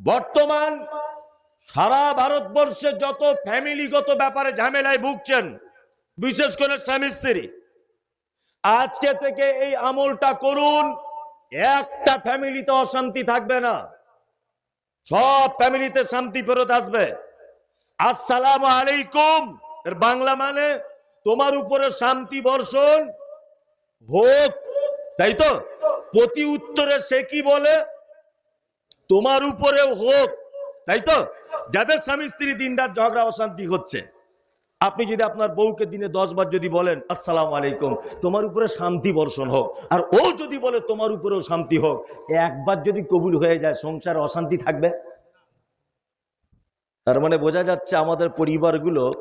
বর্তমান সারা ভারতবর্ষে যত ফ্যামিলিগত ব্যাপারে ঝামেলায় ভুগছেন, বিশেষ করে স্বামী স্ত্রী, আজকে থেকে এই আমলটা করুন, একটা ফ্যামিলিতে অশান্তি থাকবে না। সব ফ্যামিলিতে শান্তি ফেরত আসবে। আসসালাম আলাইকুম, এর বাংলা মানে তোমার উপরে শান্তি বর্ষণ হোক তাই তো? প্রতি উত্তরে সে কি বলে? তোমার উপরেও হোক, তাই তো? যাদের স্বামী স্ত্রী দিন রাত ঝগড়া, অশান্তি হচ্ছে। আপনি যদি আপনার বউকে দিনে দশ বার যদি বলেন, আসসালাম আলাইকুম, তোমার উপরে শান্তি বর্ষণ হোক। আর ও যদি বলে, তোমার উপরেও শান্তি হোক, একবার যদি কবুল হয়ে যায়, সংসার অশান্তি থাকবে? তার মানে বোঝা যাচ্ছে আমাদের পরিবারগুলো,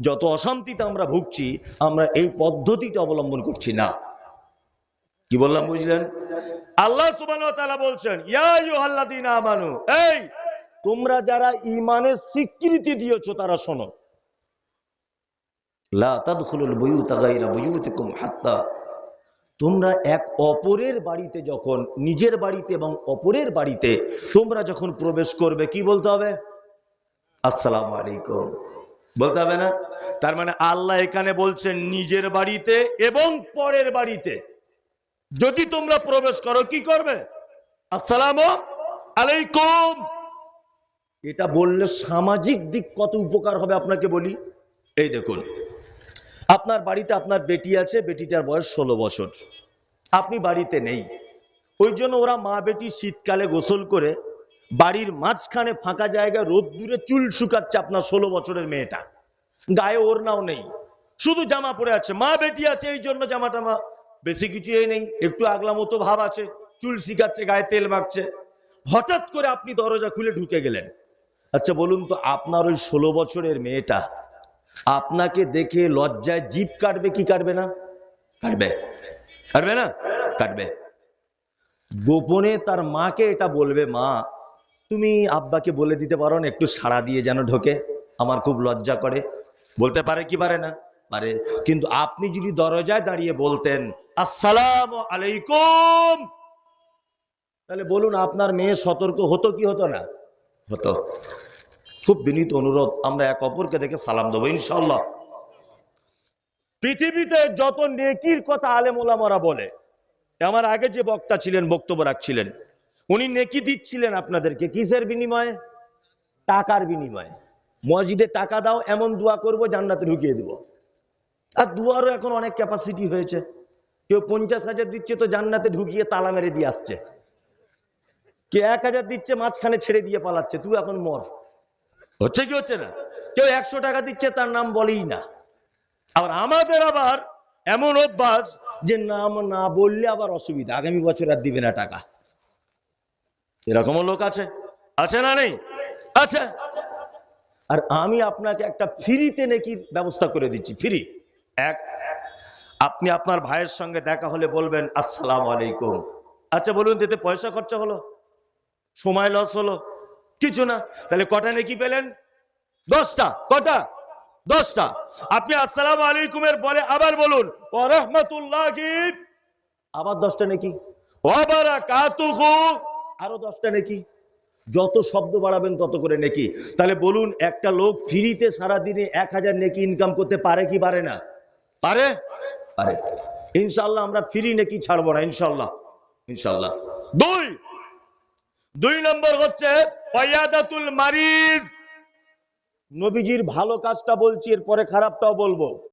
যত অশান্তিতে আমরা ভুগছি, আমরা এই পদ্ধতিটা অবলম্বন করছি না। কি বললাম, বুঝলেন? আল্লাহ তাআলা বলছেন, ইয়া আমানু এই, তোমরা যারা ঈমানের স্বীকৃতি দিয়েছ, তারা শোনো। তোমরা এক অপরের বাড়িতে যখন, নিজের বাড়িতে এবং অপরের বাড়িতে তোমরা যখন প্রবেশ করবে, কি বলতে হবে? আসসালাম আলাইকুম। বলতে হবে না? তার মানে আল্লাহ এখানে বলছেন, নিজের বাড়িতে এবং পরের বাড়িতে। যদি তোমরা প্রবেশ করো, কি করবে? আসসালাম আলাইকুম। এটা বললে সামাজিক দিক কত উপকার হবে আপনাকে বলি? এই দেখুন, আপনার বাড়িতে আপনার বেটি আছে, বেটিটার বয়স ষোলো বছর। আপনি বাড়িতে নেই। ওই জন্য ওরা মা বেটি শীতকালে গোসল করে বাড়ির মাঝখানে ফাঁকা জায়গায় রোদ দূরে চুল শুকাচ্ছে আপনার ষোলো বছরের মেয়েটা। গায়ে ওড়নাও নেই। শুধু জামা পরে আছে। মা বেটি আছে, এই জন্য জামাটা মা বেশি কিছু এই নেই, একটু আগলা মতো ভাব আছে, চুল শিখাচ্ছে, গায়ে তেল মাখছে। হঠাৎ করে আপনি দরজা খুলে ঢুকে গেলেন। আচ্ছা বলুন তো, আপনার ওই ষোলো বছরের মেয়েটা আপনাকে দেখে লজ্জায় জিপ কাটবে কি কাটবে না? কাটবে। কাটবে না? কাটবে। গোপনে তার মাকে এটা বলবে, মা, তুমি আব্বাকে বলে দিতে পারো না, একটু সাড়া দিয়ে যেন ঢোকে, আমার খুব লজ্জা করে। বলতে পারে কি পারে না? পারে। কিন্তু আপনি যদি দরজায় দাঁড়িয়ে বলতেন, আসসালাম আলাইকুম, তাহলে বলুন আপনার মেয়ে সতর্ক হতো কি হতো না? হতো। খুব বিনীত অনুরোধ, আমরা এক অপরকে দেখে সালাম দেবো ইনশাল্লাহ পৃথিবীতে যত নেকির কথা আলেম ওলামারা বলে, আমার আগে যে বক্তা ছিলেন, বক্তব্য রাখছিলেন, উনি নেকি দিচ্ছিলেন আপনাদেরকে কিসের বিনিময়ে? টাকার বিনিময়ে। মসজিদে টাকা দাও, এমন দোয়া করব, জান্নাতে ঢুকিয়ে দেব। আর দুয়ারও এখন অনেক ক্যাপাসিটি হয়েছে। কেউ পঞ্চাশ হাজার দিচ্ছে তো জান্নাতে ঢুকিয়ে তালা মেরে দিয়ে আসছে। কে এক হাজার দিচ্ছে, মাঝখানে ছেড়ে দিয়ে পালাচ্ছে, তুই এখন মর। হচ্ছে কি হচ্ছে না? কেউ একশো টাকা দিচ্ছে, তার নাম বলেই না। আবার আমাদের আবার এমন অভ্যাস যে নাম না বললে আবার অসুবিধা। আগামী বছর আর দিবে না টাকা। এরকমও লোক আছে? আছে না নেই? আচ্ছা আর আমি আপনাকে একটা ফ্রিতে নাকি ব্যবস্থা করে দিচ্ছি, ফ্রি। এক, আপনি আপনার ভাইয়ের সঙ্গে দেখা হলে বলবেন, আসসালাম আলাইকুম। আচ্ছা বলুন, এতে পয়সা খরচা হলো? সময় লস হলো? কিছু না। তাহলে কটা নাকি পেলেন? দশটা। কটা? দশটা। আপনি আসসালাম আলাইকুমের বলে আবার বলুন আবার দশটা নাকি? আরও দশটা নাকি? যত শব্দ বাড়াবেন, তত করে নেকি। তাহলে বলুন, একটা লোক ফ্রিতে সারা দিনে এক হাজার নেকি ইনকাম করতে পারে কি পারে না? পারে? পারে। ইনশাল্লাহ আমরা ফ্রি নাকি ছাড়বো না ইনশাল্লাহ ইনশাল্লাহ দুই। দুই নম্বর হচ্ছে ফয়াদাতুল মারিজ। নবীজির ভালো কাজটা বলছি এরপরে খারাপটাও বলব।